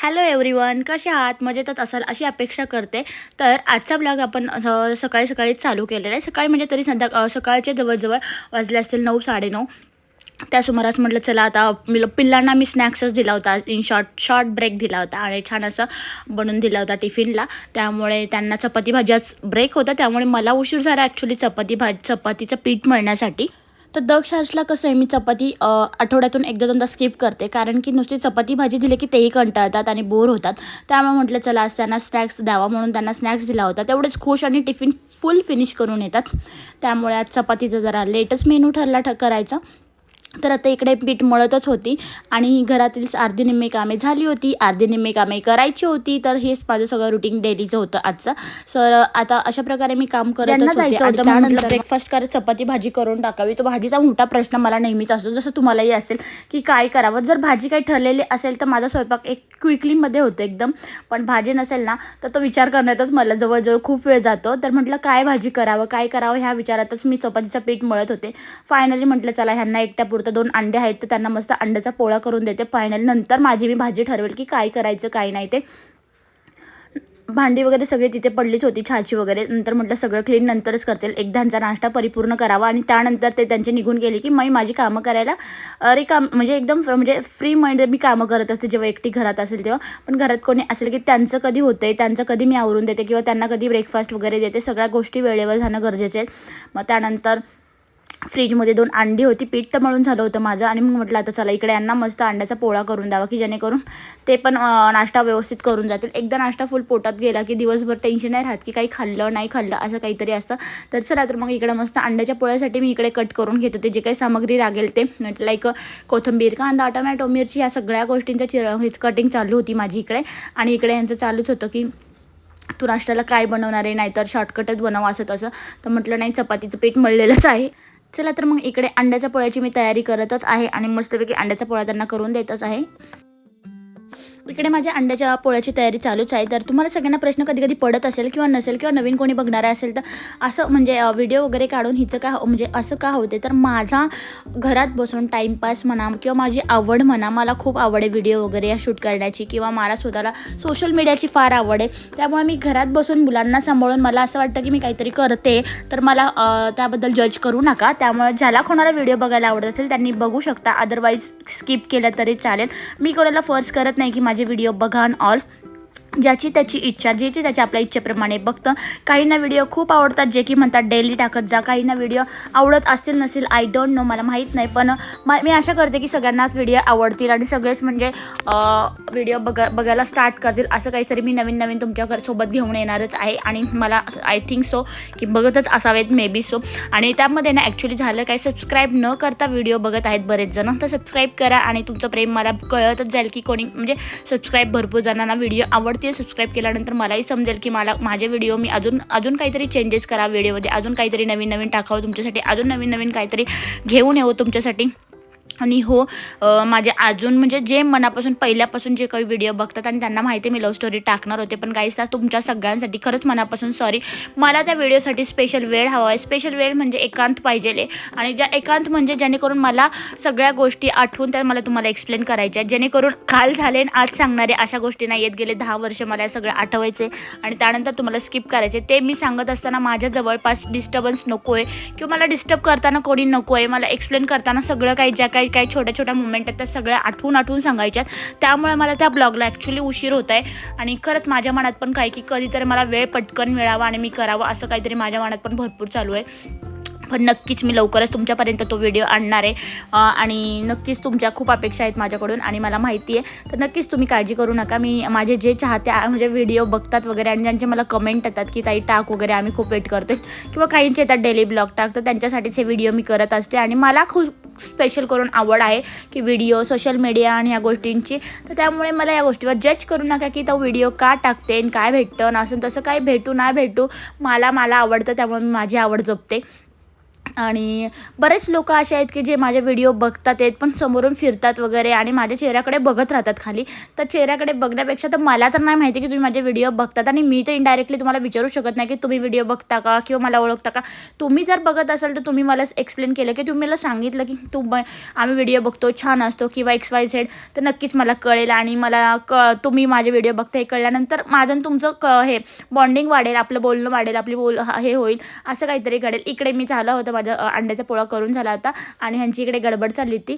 Hello everyone कसे आहात? मजेतच असाल अशी अपेक्षा करते. तर आजचा ब्लॉग आपण सकाळी सकाळी चालू केलेला आहे. सकाळी म्हणजे तरी संध्या सकाळचे जवळजवळ वाजले असतील नऊ साडेनऊ त्या सुमारास म्हटलं चला आता मी पिल्लांना मी स्नॅक्सच दिला होता. इन शॉर्ट शॉर्ट ब्रेक दिला होता आणि छान असं बनवून दिला होता टिफिनला. त्यामुळे त्यांना चपाती भाज्याच ब्रेक होता. त्यामुळे मला उशीर झाला ॲक्च्युली चपाती भाज चपातीचं पीठ मळण्यासाठी. तर दग शार्सला कसं आहे मी चपाती आठवड्यातून एकदा दोनदा स्किप करते. कारण की नुसती चपाती भाजी दिली की तेही कंटाळतात आणि बोर होतात. त्यामुळे म्हटलं चला आज त्यांना स्नॅक्स द्यावा म्हणून त्यांना स्नॅक्स दिला होता. तेवढेच खुश आणि टिफिन फुल फिनिश करून येतात. त्यामुळे आज चपातीचं जरा लेटच मेनू ठरला ठ करायचा. तर आता इकडे पीठ मळतच होती आणि घरातील अर्धी निम्मी कामे झाली होती. अर्धी निम्मी कामे करायची होती. तर हेच माझं सगळं रुटीन डेलीचं होतं आजचं. सर आता अशा प्रकारे मी काम करत त्यानंतर ब्रेकफास्ट करत चपाती भाजी करून टाकावी. तो भाजीचा मोठा प्रश्न मला नेहमीच असतो. जसं तुम्हालाही असेल की काय करावं? जर भाजी काही ठरलेली असेल तर माझा स्वयंपाक एक क्विकलीमध्ये होतो एकदम. पण भाजी नसेल ना तर तो विचार करण्यातच मला जवळजवळ खूप वेळ जातो. तर म्हटलं काय भाजी करावं? काय करावं? ह्या विचारातच मी चपातीचं पीठ मळत होते. फायनली म्हटलं चला ह्यांना एकट्यापुरतं दोन अंडे आहेत तर त्यांना मस्त अंड्याचा पोळा करून देते. फायनल नंतर माझी मी भाजी ठरवेल की काय करायचं काय नाही ते. भांडी वगैरे सगळी तिथे पडलीच होती छाची वगैरे. नंतर म्हटलं सगळं क्लीन नंतरच करतील. एकदांचा नाश्ता परिपूर्ण करावा आणि त्यानंतर ते त्यांचे निघून गेले की मी माझी कामं करायला अरे काम म्हणजे एकदम फ्र- म्हणजे फ्री माइंड मी कामं करत असते जेव्हा एकटी घरात असेल तेव्हा. पण घरात कोणी असेल की त्यांचं कधी होतं आहे त्यांचं कधी मी आवरून देते किंवा त्यांना कधी ब्रेकफास्ट वगैरे देते सगळ्या गोष्टी वेळेवर जाणं गरजेचे आहे. मग त्यानंतर फ्रीजमध्ये दोन अंडी होती पीठ तर मळून झालं होतं माझं आणि मग म्हटलं आता चला इकडे यांना मस्त अंड्याचा पोळा करून द्यावा की जेणेकरून ते पण नाश्ता व्यवस्थित करून जातील. एकदा नाश्ता फुल पोटात गेला की दिवसभर टेन्शन नाही राहत की काही खाल्लं नाही खाल्लं असं काहीतरी असतं. तर चला तर मग इकडे मस्त अंड्याच्या पोळ्यासाठी मी इकडे कट करून घेत होते. जे काही सामग्री लागेल ते लाईक कोथिंबीर कांदा टोमॅटो मिरची या सगळ्या गोष्टींच्या चिर कटिंग चालू होती माझी इकडे. आणि इकडे यांचं चालूच होतं की तू नाश्त्याला काय बनवणार आहे नाहीतर शॉर्टकटच बनव असं तसं. तर म्हटलं नाही चपातीचं पीठ मळलेलंच आहे. चला तर मग इकडे अंड्याच्या पोळ्याची मी तयारी करतच आहे आणि मस्तपैकी अंड्याचा पोळ्या त्यांना करून देतच आहे. इकडे माझ्या अंड्याच्या पोळ्याची तयारी चालूच आहे. तर तुम्हाला सगळ्यांना प्रश्न कधी कधी पडत असेल किंवा नसेल किंवा नवीन कोणी बघणारा असेल तर असं म्हणजे व्हिडिओ वगैरे काढून हिचं का हो, म्हणजे असं का होते? तर माझा घरात बसून टाईमपास म्हणा किंवा माझी आवड म्हणा मला खूप आवड आहे व्हिडिओ वगैरे या शूट करण्याची किंवा मला स्वतःला सोशल मीडियाची फार आवड आहे. त्यामुळे मी घरात बसून मुलांना सांभाळून मला असं वाटतं की मी काहीतरी करते तर मला त्याबद्दल जज करू नका. त्यामुळे ज्याला कोणाला व्हिडिओ बघायला आवडत असेल त्यांनी बघू शकता. अदरवाईज स्किप केलं तरी चालेल. मी कोणाला फोर्स करत नाही की माझे व्हिडिओ बघा ऑल ज्याची त्याची इच्छा ज्याची त्याच्या आपल्या इच्छेप्रमाणे बघतं. काहींना व्हिडिओ खूप आवडतात जे की म्हणतात डेली टाकत जा. काहींना व्हिडिओ आवडत असतील नसेल आय डोंट नो मला माहीत नाही. पण मी आशा करते की सगळ्यांनाच व्हिडिओ आवडतील आणि सगळेच म्हणजे व्हिडिओ बघा बघायला स्टार्ट करतील. असं काहीतरी मी नवीन नवीन तुमच्यासोबत घेऊन येणारच आहे आणि मला आय थिंक सो की बघतच असावेत मे बी सो आणि त्यामध्ये ना ॲक्च्युली झालं काय सबस्क्राईब न करता व्हिडिओ बघत आहेत बरेच जण. तर सबस्क्राईब करा आणि तुमचं प्रेम मला कळतच जाईल की कोणी म्हणजे सबस्क्राईब भरपूर जणांना व्हिडिओ आवडतो. सबस्क्राईब केल्यानंतर मलाही समजेल की मला माझे व्हिडिओ मी अजून अजून काहीतरी चेंजेस करा व्हिडिओमध्ये अजून काहीतरी नवीन नवीन टाकावं तुमच्यासाठी अजून नवीन नवीन काहीतरी घेऊन येऊ तुमच्यासाठी. आणि हो माझे अजून म्हणजे जे मनापासून पहिल्यापासून जे काही व्हिडिओ बघतात आणि त्यांना माहिती आहे मी लव्ह स्टोरी टाकणार होते. पण काहीच ना तुमच्या सगळ्यांसाठी खरंच मनापासून सॉरी मला त्या व्हिडिओसाठी स्पेशल वेळ हवा आहे. स्पेशल वेळ म्हणजे एकांत पाहिजे आहे आणि ज्या एकांत म्हणजे जेणेकरून मला सगळ्या गोष्टी आठवून त्या मला तुम्हाला एक्सप्लेन करायच्या जेणेकरून काल झाले आणि आज सांगणारे अशा गोष्टी नाही येत गेले. दहा वर्ष मला या सगळं आठवायचे आणि त्यानंतर तुम्हाला स्किप करायचे. ते मी सांगत असताना माझ्या जवळपास डिस्टर्बन्स नको आहे किंवा मला डिस्टर्ब करताना कोणी नको आहे मला एक्सप्लेन करताना सगळं काही ज्या काही काही छोट्या छोट्या मुवमेंट आहेत त्या सगळ्या आठवून आठवून सांगायच्यात. त्यामुळे मला त्या ब्लॉगला ॲक्च्युली उशीर होत आहे. आणि खरंच माझ्या मनात पण काय की कधीतरी मला वेळ पटकन मिळावा आणि मी करावं असं काहीतरी माझ्या मनात पण भरपूर चालू आहे. पण नक्कीच मी लवकरच तुमच्यापर्यंत तो व्हिडिओ आणणार आहे. आणि नक्कीच तुमच्या खूप अपेक्षा आहेत माझ्याकडून आणि मला माहिती आहे. तर नक्कीच तुम्ही काळजी करू नका. मी माझे जे चाहते म्हणजे व्हिडिओ बघतात वगैरे आणि ज्यांचे मला कमेंट येतात की ताई टाक वगैरे आम्ही खूप वेट करतो किंवा काहींचे येतात डेली ब्लॉग टाक तर त्यांच्यासाठीच हे व्हिडिओ मी करत असते आणि मला खूप स्पेशल करून आवड आहे की व्हिडिओ सोशल मीडिया आणि ह्या गोष्टींची. तर त्यामुळे मला या गोष्टीवर जज करू नका की तो व्हिडिओ का टाकते आणि काय भेटतं असून असं तसं काही भेटू ना भेटू मला मला आवडतं त्यामुळे मी माझी आवड जपते. आणि बरेच लोक असे आहेत की जे माझे व्हिडिओ बघतात आहेत पण समोरून फिरतात वगैरे आणि माझ्या चेहऱ्याकडे बघत राहतात खाली. तर चेहऱ्याकडे बघण्यापेक्षा तर मला तर नाही माहिती की तुम्ही माझे व्हिडिओ बघतात आणि मी तर इनडायरेक्टली तुम्हाला विचारू शकत नाही की तुम्ही व्हिडिओ बघता का किंवा मला ओळखता का. तुम्ही जर बघत असाल तर तुम्ही मला एक्सप्लेन केलं की तुम्ही मला सांगितलं की तू ब आम्ही व्हिडिओ बघतो छान असतो किंवा एक्स वाय झेड तर नक्कीच मला कळेल आणि मला क तुम्ही माझे व्हिडिओ बघता हे कळल्यानंतर माझं आणि तुमचं क हे बॉन्डिंग वाढेल आपलं बोलणं वाढेल आपली बोल हे होईल असं काहीतरी घडेल. इकडे मी झालं होतं माझा अंड्याचा पोळा करून झाला होता आणि ह्यांची इकडे गडबड चालली होती.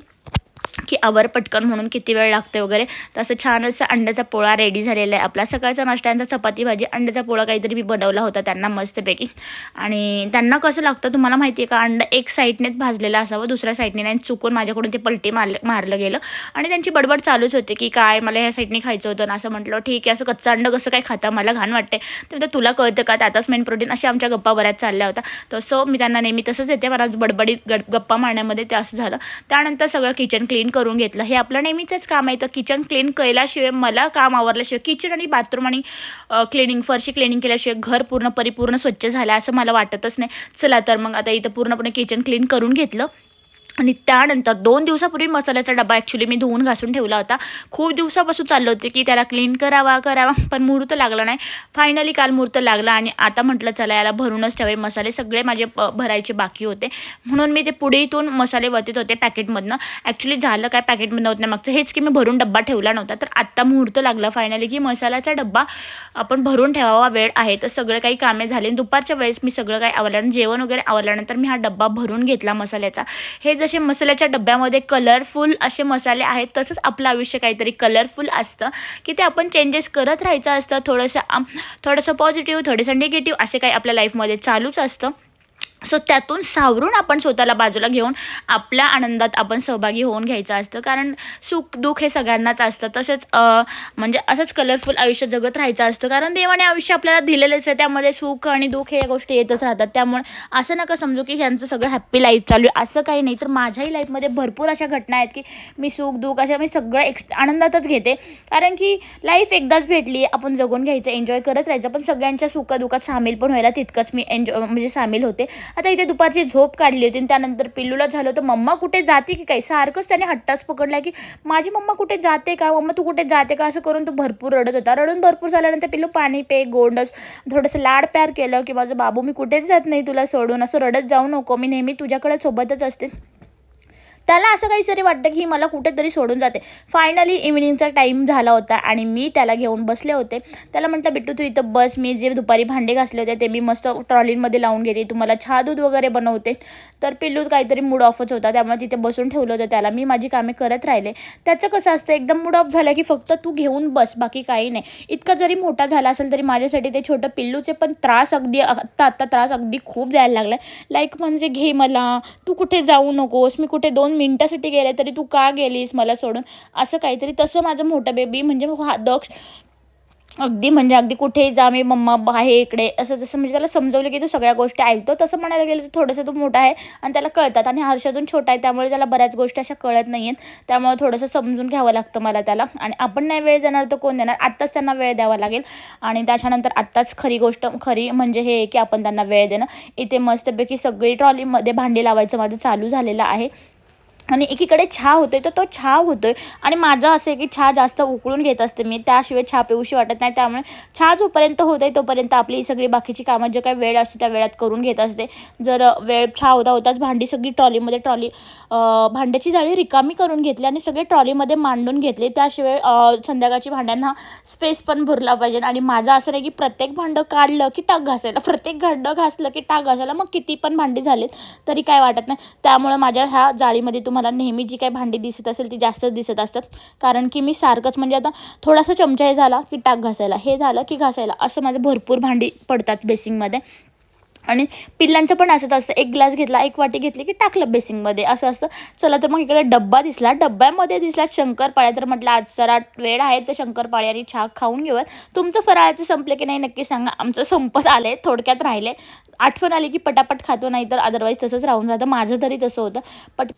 की आवर पटकन म्हणून किती वेळ लागते वगैरे. तसं छान असं अंड्याचा पोळा रेडी झालेला आहे आपला. सकाळचा नाश्त्यांचा चपाती भाजी अंड्याचा पोळा काहीतरी मी बनवला होता त्यांना मस्तपैकी. आणि त्यांना कसं लागतं तुम्हाला माहिती आहे का अंडं एक साईडनेच भाजलेला असावं दुसऱ्या साईडने नाही चुकून माझ्याकडून ते पलटी मारलं मारलं गेलं. आणि त्यांची बडबड चालूच होते की काय मला ह्या साईडने खायचं होतं ना असं म्हटलं ठीक आहे असं कच्चं अंडं कसं काय खाता? मला घाण वाटते तर तुला कळतं का? त्यातच मेन प्रोटीन अशा आमच्या गप्पा बऱ्याच चालल्या होत्या. तसं मी त्यांना नेहमी तसंच येते मला बडबडीत गड गप्पा मारण्यामध्ये ते असं झालं. त्यानंतर सगळं किचन क्लीन करून घेतलं. हे आपलं नेहमीचंच काम आहे. तर किचन क्लीन केल्याशिवाय मला काम आवरल्याशिवाय किचन आणि बाथरूम आणि क्लिनिंग फरशी क्लिनिंग केल्याशिवाय घर पूर्ण परिपूर्ण स्वच्छ झालं असं मला वाटतच नाही. चला तर मग आता इथं पूर्णपणे किचन क्लीन करून घेतलं. आणि त्यानंतर दोन दिवसापूर्वी मसाल्याचा डबा ॲक्च्युली मी धुवून घासून ठेवला होता. खूप दिवसापासून चाललं होते की त्याला क्लीन करावा करावा पण मुहूर्त लागला नाही. फायनली काल मुहूर्त लागला आणि आता म्हटलं चला याला भरूनच ठेवे मसाले. सगळे माझे प- भरायचे बाकी होते. म्हणून मी ते पुढे इथून मसाले वतीत होते पॅकेटमधनं ॲक्च्युली झालं काय पॅकेटमधनं होत नाही. मागचं हेच की मी भरून डब्बा ठेवला नव्हता. तर आत्ता मुहूर्त लागला फायनली की मसाल्याचा डब्बा आपण भरून ठेवावा वेळ आहे. तर सगळे काही कामे झाले. आणि दुपारच्या वेळेस मी सगळं काही आवरल्यानं जेवण वगैरे आवरल्यानंतर मी हा डब्बा भरून घेतला मसाल्याचा. हे जसे मसाल्याच्या डब्यामध्ये कलरफुल असे मसाले आहेत तसंच आपलं आयुष्य काहीतरी कलरफुल असतं की ते आपण चेंजेस करत राहायचं असतं. थोडंसं थोडंसं पॉझिटिव्ह थोडंसं निगेटिव्ह असे काही आपल्या लाईफमध्ये चालूच असतं. सो त्यातून सावरून आपण स्वतःला बाजूला घेऊन आपल्या आनंदात आपण सहभागी होऊन घ्यायचं असतं. कारण सुख दुःख हे सगळ्यांनाच असतं. तसेच म्हणजे असंच कलरफुल आयुष्य जगत राहायचं असतं. कारण देवाने आयुष्य आपल्याला दिलेलंच आहे त्यामध्ये सुख आणि दुःख हे गोष्टी येतच राहतात. त्यामुळे असं नका समजू की ह्यांचं सगळं हॅप्पी लाईफ चालू आहे. असं काही नाही. तर माझ्याही लाईफमध्ये भरपूर अशा घटना आहेत की मी सुख दुःख अशा मी सगळं एक्स आनंदातच घेते. कारण की लाईफ एकदाच भेटली आपण जगून घ्यायचं एन्जॉय करत राहायचं. पण सगळ्यांच्या सुखदुःखात सामील पण व्हायला तितकंच मी एन्जॉय म्हणजे सामील होते. आता इथे दुपारची झोप काढली होती आणि त्यानंतर पिल्लूला झालं होतं मम्मा कुठे जाते की काय सारखंच त्याने हट्टाच पकडला की माझी मम्मा कुठे जाते का? मम्मा तू कुठे जाते का? असं करून तो भरपूर रडत होता. रडून भरपूर झाल्यानंतर पिल्लू पाणी पे गोंडस थोडंसं लाड प्यार केलं की माझं बाबू मी कुठेच जात नाही तुला सोडून. असं रडत जाऊ नको. मी नेहमी तुझ्याकडे सोबतच असते. त्याला असं काहीतरी वाटतं की मला कुठेतरी सोडून जाते. फायनली इव्हिनिंगचा टाईम झाला होता आणि मी त्याला घेऊन बसले होते. त्याला म्हटलं बिट्टू तू इथं बस. मी जे दुपारी भांडे घासले होते ते मी मस्त ट्रॉलीमध्ये लावून घेते. तुम्हाला छा दूध वगैरे बनवते. तर पिल्लू काहीतरी मूड ऑफच होता. त्यामुळे तिथे बसून ठेवलं होतं त्याला. मी माझी कामे करत राहिले. त्याचं कसं असतं एकदम मूड ऑफ झालं की फक्त तू घेऊन बस. बाकी काही नाही. इतका जरी मोठा झाला असेल तरी माझ्यासाठी ते छोटं पिल्लूचे पण त्रास अगदी आत्ता आत्ता त्रास अगदी खूप द्यायला लागला लाईक म्हणजे घे मला. तू कुठे जाऊ नकोस. मी कुठे दोन मिनटासाठी गेले तरी तू का गेलीस मला सोडून? असं काहीतरी तसं माझं मोठं बेबी म्हणजे हा दक्ष अगदी म्हणजे अगदी कुठेही जा मी मम्मा आहे इकडे. असं जसं म्हणजे त्याला समजवलं की तो सगळ्या गोष्टी ऐकतो तसं म्हणायला गेलं तर थोडंसं तो मोठा आहे आणि त्याला कळतात. आणि हर्ष अजून छोटा आहे त्यामुळे त्याला बऱ्याच गोष्टी अशा कळत नाही आहेत त्यामुळे थोडंसं समजून घ्यावं लागतं मला त्याला. आणि आपण नाही वेळ देणार तर कोण देणार? आत्ताच त्यांना वेळ द्यावा लागेल. आणि त्याच्यानंतर आत्ताच खरी गोष्ट खरी म्हणजे हे आहे की आपण त्यांना वेळ देणं. इथे मस्तपैकी सगळी ट्रॉलीमध्ये भांडी लावायचं माझं चालू झालेलं आहे. आणि एकीकडे चहा होतोय तर तो चहा होतोय. आणि माझं असं आहे की चहा जास्त उकळून घेत असते मी. त्याशिवाय चहा पिऊशी वाटत नाही. त्यामुळे चहा जोपर्यंत होत आहे तोपर्यंत आपली सगळी बाकीची कामं जे काही वेळ असते त्या वेळात करून घेत असते. जर वेळ चहा होता होताच भांडी सगळी ट्रॉलीमध्ये ट्रॉली भांड्याची जाळी रिकामी करून घेतली आणि सगळे ट्रॉलीमध्ये मांडून घेतले. त्याशिवाय संध्याकाळची भांड्यांना स्पेस पण भरला पाहिजे. आणि माझं असं नाही की प्रत्येक भांडं काढलं की टाक घासायला. प्रत्येक भांडं घासलं की टाक घासायला. मग किती पण भांडी झालीत तरी काय वाटत नाही. त्यामुळे माझ्या ह्या जाळीमध्ये तुम्हाला नेहमी जी काही भांडी दिसत असेल ती जास्तच दिसत असतात. कारण की मी सारखंच म्हणजे आता थोडासा चमचा हे झाला की टाक घासायला. हे झालं की घासायला. असं माझं भरपूर भांडी पडतात बेसिंगमध्ये आणि पिल्लांचं पण असंच असतं. एक ग्लास घेतला एक वाटी घेतली की टाकलं बेसिंगमध्ये असं असतं. चला तर मग इकडे डब्बा दिसला. डब्यामध्ये दिसला शंकरपाळ्या तर म्हटलं आज जरा वेळ आहे तर शंकरपाळ्याने आणि छाक खाऊन घेऊयात. तुमचं फराळाचं संपले की नाही नक्की सांगा. आमचं संपत आले थोडक्यात राहिले आठवण आली की पटापट खातो नाही तर अदरवाईज तसंच राहून जातं. माझं तरी तसं होतं. पट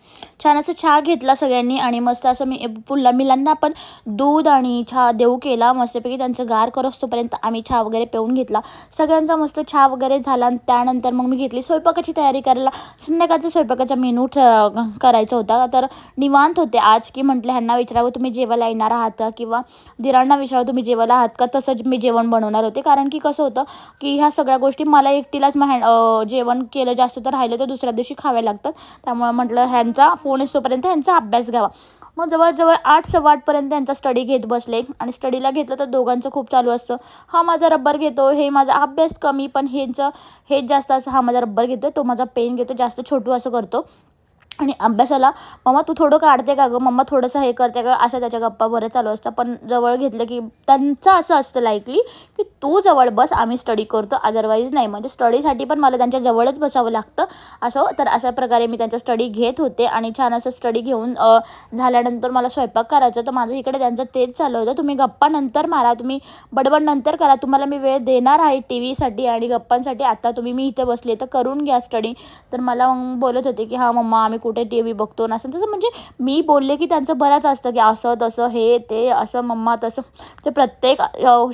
छान असं चहा घेतला सगळ्यांनी आणि मस्त असं मी पुल्ला मिलांना पण दूध आणि चहा देऊ केला. मस्तपैकी त्यांचं गार कर असतोपर्यंत आम्ही चहा वगैरे पिऊन घेतला. सगळ्यांचा मस्त चहा वगैरे झाला आणि त्यानंतर मग मी घेतली स्वयंपाकाची तयारी करायला. संध्याकाळचा स्वयंपाकाचा मेनू ठ करायचा होता. तर निवांत होते आज की म्हटलं ह्यांना विचारावं तुम्ही जेवायला येणार आहात का? किंवा दिरांना विचारावं तुम्ही जेवायला आहात का? तसंच मी जेवण बनवणार होते. कारण की कसं होतं की ह्या सगळ्या गोष्टी मला एकटीलाच माहिती हॅ- जेवण केलं जास्त तर राहिलं तर दुसऱ्या दिवशी खावे लागतात. त्यामुळे म्हटलं ह्यांचा फोन येतोपर्यंत ह्यांचा अभ्यास घ्यावा. मग जवळजवळ आठ सव्वा आठपर्यंत त्यांचा स्टडी घेत बसले. आणि स्टडीला घेतलं तर दोघांचं खूप चालू असतं. हा माझा रब्बर घेतो हे माझा अभ्यास कमी पण ह्यांचं हेच जास्त असं हा माझा रब्बर घेतो तो माझा पेन घेतो जास्त छोटू असं करतो. आणि अभ्यासाला मम्मा तू थोडं काढते का गं? मम्मा थोडंसं हे करते का? असं त्याच्या गप्पा बरं चालू असतं पण जवळ घेतलं की त्यांचं असं असतं लाईकली की तू जवळ बस आम्ही स्टडी करतो. अदरवाईज नाही. म्हणजे स्टडीसाठी पण मला त्यांच्या जवळच बसावं लागतं. असं हो. तर अशा प्रकारे मी त्यांचा स्टडी घेत होते आणि छान असं स्टडी घेऊन झाल्यानंतर मला स्वयंपाक करायचा तर माझं इकडे त्यांचं तेच चालू होतं. तुम्ही गप्पा नंतर मारा. तुम्ही बडबड नंतर करा. तुम्हाला मी वेळ देणार आहे टी व्हीसाठी आणि गप्पांसाठी. आता तुम्ही मी इथे बसले तर करून घ्या स्टडी तर मला मग बोलत होते की हां मम्मा आम्ही कुठे टी व्ही बघतो ना असं तसं म्हणजे मी बोलले की त्यांचं बरंच असतं की असं तसं हे ते असं मम्मा तसं. ते प्रत्येक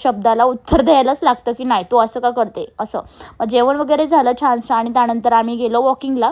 शब्दाला उत्तर द्यायलाच लागतं की नाही तू असं का करते? असं. मग जेवण वगैरे झालं छानसं आणि त्यानंतर आम्ही गेलो वॉकिंगला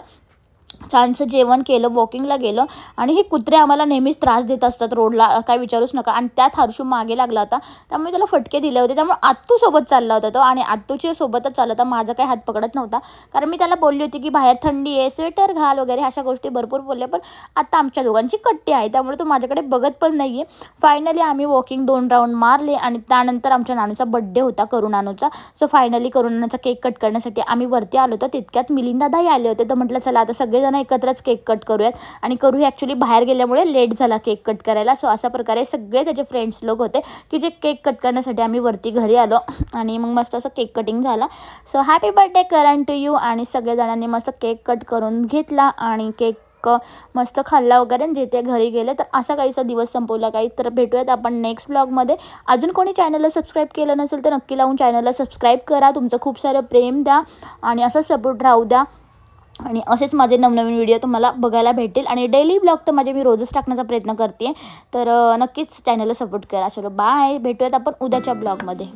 छानसं जेवण केलं वॉकिंगला गेलं आणि हे कुत्रे आम्हाला नेहमीच त्रास देत असतात रोडला काय विचारूच नका. आणि त्यात हर्षू मागे लागला होता त्यामुळे त्याला फटके दिले होते. त्यामुळे आत्तूसोबत चालला होता तो आणि आत्तूच्या सोबतच चालला होता. माझा काही हात पकडत नव्हता. कारण मी त्याला बोलली होती की बाहेर थंडी आहे स्वेटर घाल वगैरे अशा गोष्टी भरपूर बोलले. पण आता आमच्या दोघांची कट्टी आहे त्यामुळे तो माझ्याकडे बघत पण नाही आहे फायनली आम्ही वॉकिंग दोन राऊंड मारले आणि त्यानंतर आमच्या नानूचा बड्डे होता करुणानूचा सो फायनली करू केक कट करण्यासाठी आम्ही वरती आलो होतो. तितक्यात मिलिंदादाही आले होते. तर म्हटलं चला आता सगळे सगळेजण एकत्रच केक कट करूयात. आणि करू हे ॲक्च्युली बाहेर गेल्यामुळे लेट झाला केक कट करायला. सो अशा प्रकारे सगळे त्याचे फ्रेंड्स लोक होते की जे केक कट करण्यासाठी आम्ही वरती घरी आलो. आणि मग मस्त असं केक कटिंग झाला. So happy birthday Karan to you आणि सगळेजणांनी मस्त केक कट करून घेतला. आणि केक मस्त खाल्ला वगैरे. आणि जिथे घरी गेले तर असा काहीसा दिवस संपवला. काही तर भेटूयात आपण नेक्स्ट ब्लॉगमध्ये अजून कोणी चॅनलला सबस्क्राईब केलं नसेल तर नक्की लावून चॅनलला सबस्क्राईब करा. तुमचं खूप सारं प्रेम द्या. आणि असं सपोर्ट राहू द्या. आणि असेच माझे नवनवीन व्हिडिओ तुम्हाला बघायला भेटेल आणि डेली ब्लॉग तर माझे मी रोजच टाकण्याचा प्रयत्न करते तर नक्कीच चॅनलला सपोर्ट करा. चलो बाय भेटूयात आपण उद्याच्या ब्लॉगमध्ये